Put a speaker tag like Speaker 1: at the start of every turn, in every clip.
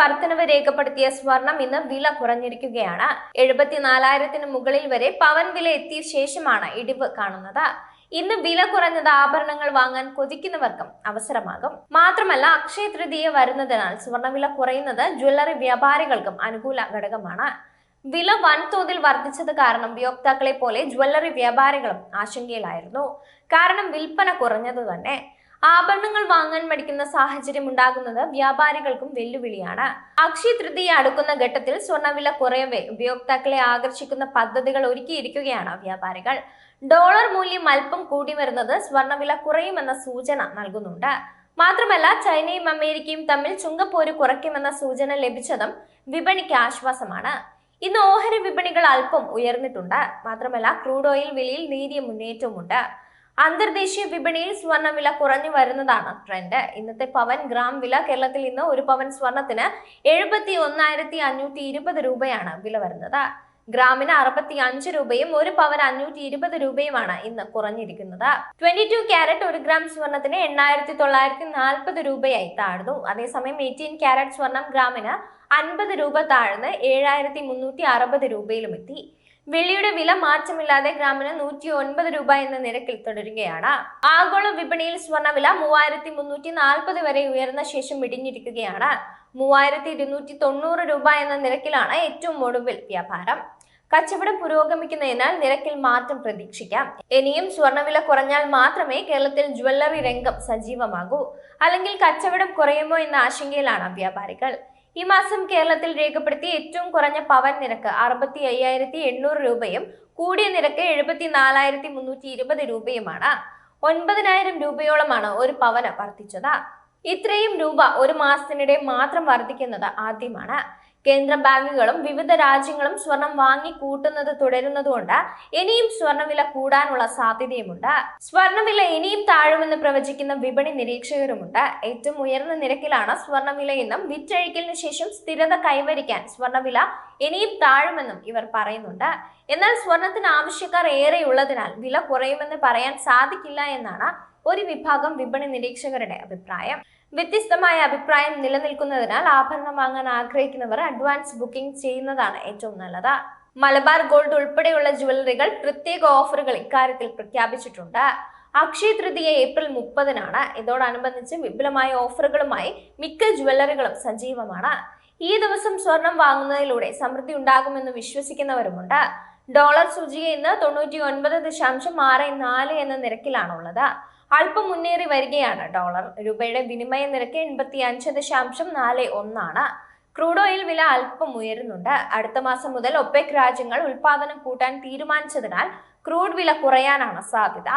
Speaker 1: വർധനവ് രേഖപ്പെടുത്തിയ സ്വർണം ഇന്ന് വില കുറഞ്ഞിരിക്കുകയാണ്. എഴുപത്തിനാലായിരത്തിന് മുകളിൽ വരെ പവൻ വില എത്തിയ ശേഷമാണ് ഇടിവ് കാണുന്നത്. ഇന്ന് വില കുറഞ്ഞത് ആഭരണങ്ങൾ വാങ്ങാൻ കൊതിക്കുന്നവർക്കും അവസരമാകും. മാത്രമല്ല അക്ഷയ തൃതീയ വരുന്നതിനാൽ സ്വർണവില കുറയുന്നത് ജ്വല്ലറി വ്യാപാരികൾക്കും അനുകൂല ഘടകമാണ്. വില വൻതോതിൽ വർദ്ധിച്ചത് കാരണം ഉപയോക്താക്കളെ പോലെ ജ്വല്ലറി വ്യാപാരികളും ആശങ്കയിലായിരുന്നു. കാരണം വിൽപ്പന കുറഞ്ഞത് തന്നെ. ആഭരണങ്ങൾ വാങ്ങാൻ മടിക്കുന്ന സാഹചര്യം ഉണ്ടാകുന്നത് വ്യാപാരികൾക്കും വെല്ലുവിളിയാണ്. അക്ഷയ തൃതീയ അടുക്കുന്ന ഘട്ടത്തിൽ സ്വർണവില കുറയവേ ഉപയോക്താക്കളെ ആകർഷിക്കുന്ന പദ്ധതികൾ ഒരുക്കിയിരിക്കുകയാണ് വ്യാപാരികൾ. ഡോളർ മൂല്യം അല്പം കൂടി വരുന്നത് സ്വർണവില കുറയുമെന്ന സൂചന നൽകുന്നുണ്ട്. മാത്രമല്ല ചൈനയും അമേരിക്കയും തമ്മിൽ ചുങ്കപ്പോര് കുറയ്ക്കുമെന്ന സൂചന ലഭിച്ചതും വിപണിക്ക് ആശ്വാസമാണ്. ഇന്ന് ഓഹരി വിപണികൾ അല്പം ഉയർന്നിട്ടുണ്ട്. മാത്രമല്ല ക്രൂഡ് ഓയിൽ വിലയിൽ നേരിയ മുന്നേറ്റവുമുണ്ട്. അന്തർദേശീയ വിപണിയിൽ സ്വർണവില കുറഞ്ഞു വരുന്നതാണ് ട്രെൻഡ്. ഇന്നത്തെ പവൻ ഗ്രാം വില കേരളത്തിൽ ഇന്ന് ഒരു പവൻ സ്വർണത്തിന് എഴുപത്തി ഒന്നായിരത്തി അഞ്ഞൂറ്റി ഇരുപത് രൂപയാണ് വില വരുന്നത്. ഗ്രാമിന് അറുപത്തി അഞ്ച് രൂപയും ഒരു പവൻ അഞ്ഞൂറ്റി ഇരുപത് രൂപയുമാണ് ഇന്ന് കുറഞ്ഞിരിക്കുന്നത്. ട്വന്റി ടു ക്യാരറ്റ് ഒരു ഗ്രാം സ്വർണത്തിന് എണ്ണായിരത്തി തൊള്ളായിരത്തി നാൽപ്പത് രൂപയായി താഴ്ന്നു. അതേസമയം എയ്റ്റീൻ ക്യാരറ്റ് സ്വർണം ഗ്രാമിന് അൻപത് രൂപ താഴ്ന്ന് ഏഴായിരത്തി മുന്നൂറ്റി അറുപത് രൂപയിലും എത്തി വെള്ളിയുടെ വില മാറ്റമില്ലാതെ ഗ്രാമിന് നൂറ്റി ഒൻപത് രൂപ എന്ന നിരക്കിൽ തുടരുകയാണ്. ആഗോള വിപണിയിൽ സ്വർണവില മൂവായിരത്തി മുന്നൂറ്റി നാൽപ്പത് വരെ ഉയർന്ന ശേഷം ഇടിഞ്ഞിരിക്കുകയാണ്. മൂവായിരത്തി ഇരുന്നൂറ്റി തൊണ്ണൂറ് രൂപ എന്ന നിരക്കിലാണ് ഏറ്റവും ഒടുവിൽ വ്യാപാരം. കച്ചവടം പുരോഗമിക്കുന്നതിനാൽ നിരക്കിൽ മാറ്റം പ്രതീക്ഷിക്കാം. ഇനിയും സ്വർണവില കുറഞ്ഞാൽ മാത്രമേ കേരളത്തിൽ ജ്വല്ലറി രംഗം സജീവമാകൂ. അല്ലെങ്കിൽ കച്ചവടം കുറയുമോ എന്ന ആശങ്കയിലാണ് വ്യാപാരികൾ. ഈ മാസം കേരളത്തിൽ രേഖപ്പെടുത്തിയ ഏറ്റവും കുറഞ്ഞ പവൻ നിരക്ക് അറുപത്തി അയ്യായിരത്തി എണ്ണൂറ് രൂപയും കൂടിയ നിരക്ക് എഴുപത്തി നാലായിരത്തി മുന്നൂറ്റി ഇരുപത് രൂപയുമാണ്. ഒൻപതിനായിരം രൂപയോളമാണ് ഒരു പവന് വർദ്ധിച്ചത്. ഇത്രയും രൂപ ഒരു മാസത്തിനിടെ മാത്രം വർദ്ധിക്കുന്നത് ആദ്യമാണ്. കേന്ദ്ര ബാങ്കുകളും വിവിധ രാജ്യങ്ങളും സ്വർണം വാങ്ങി കൂട്ടുന്നത് തുടരുന്നതുകൊണ്ട് ഇനിയും സ്വർണവില കൂടാനുള്ള സാധ്യതയുമുണ്ട്. സ്വർണവില ഇനിയും താഴുമെന്ന് പ്രവചിക്കുന്ന വിപണി നിരീക്ഷകരുമുണ്ട്. ഏറ്റവും ഉയർന്ന നിരക്കിലാണ് സ്വർണവില എന്നും വിറ്റഴിക്കലിന് ശേഷം സ്ഥിരത കൈവരിക്കാൻ സ്വർണവില ഇനിയും താഴുമെന്നും ഇവർ പറയുന്നുണ്ട്. എന്നാൽ സ്വർണത്തിന് ആവശ്യക്കാർ ഏറെയുള്ളതിനാൽ വില കുറയുമെന്ന് പറയാൻ സാധിക്കില്ല എന്നാണ് ഒരു വിഭാഗം വിപണി നിരീക്ഷകരുടെ അഭിപ്രായം. വ്യത്യസ്തമായ അഭിപ്രായം നിലനിൽക്കുന്നതിനാൽ ആഭരണം വാങ്ങാൻ ആഗ്രഹിക്കുന്നവർ അഡ്വാൻസ് ബുക്കിംഗ് ചെയ്യുന്നതാണ് ഏറ്റവും നല്ലത്. മലബാർ ഗോൾഡ് ഉൾപ്പെടെയുള്ള ജുവലറികൾ പ്രത്യേക ഓഫറുകൾ ഇക്കാര്യത്തിൽ പ്രഖ്യാപിച്ചിട്ടുണ്ട്. അക്ഷയ തൃതീയ ഏപ്രിൽ മുപ്പതിനാണ്. ഇതോടനുബന്ധിച്ച് വിപുലമായ ഓഫറുകളുമായി മിക്ക ജ്വല്ലറികളും സജീവമാണ്. ഈ ദിവസം സ്വർണം വാങ്ങുന്നതിലൂടെ സമൃദ്ധി ഉണ്ടാകുമെന്ന് വിശ്വസിക്കുന്നവരുമുണ്ട്. ഡോളർ സൂചിക ഇന്ന് തൊണ്ണൂറ്റി ഒൻപത് ദശാംശം ആറ് നാല് എന്ന നിരക്കിലാണുള്ളത്. അല്പം മുന്നേറി വരികയാണ് ഡോളർ. രൂപയുടെ വിനിമയ നിരക്ക് എൺപത്തി അഞ്ച് ദശാംശം നാല് ഒന്നാണ്. ക്രൂഡ് ഓയിൽ വില അല്പം ഉയരുന്നുണ്ട്. അടുത്ത മാസം മുതൽ ഒപെക് രാജ്യങ്ങൾ ഉൽപാദനം കൂട്ടാൻ തീരുമാനിച്ചതിനാൽ ക്രൂഡ് വില കുറയാനാണ് സാധ്യത.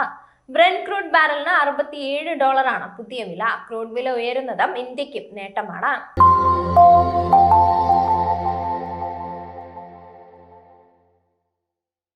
Speaker 1: ബ്രെൻ ക്രൂഡ് ബാരലിന് അറുപത്തിയേഴ് ഡോളറാണ് പുതിയ വില. ക്രൂഡ് വില ഉയരുന്നതും ഇന്ത്യക്കും നേട്ടമാണ്.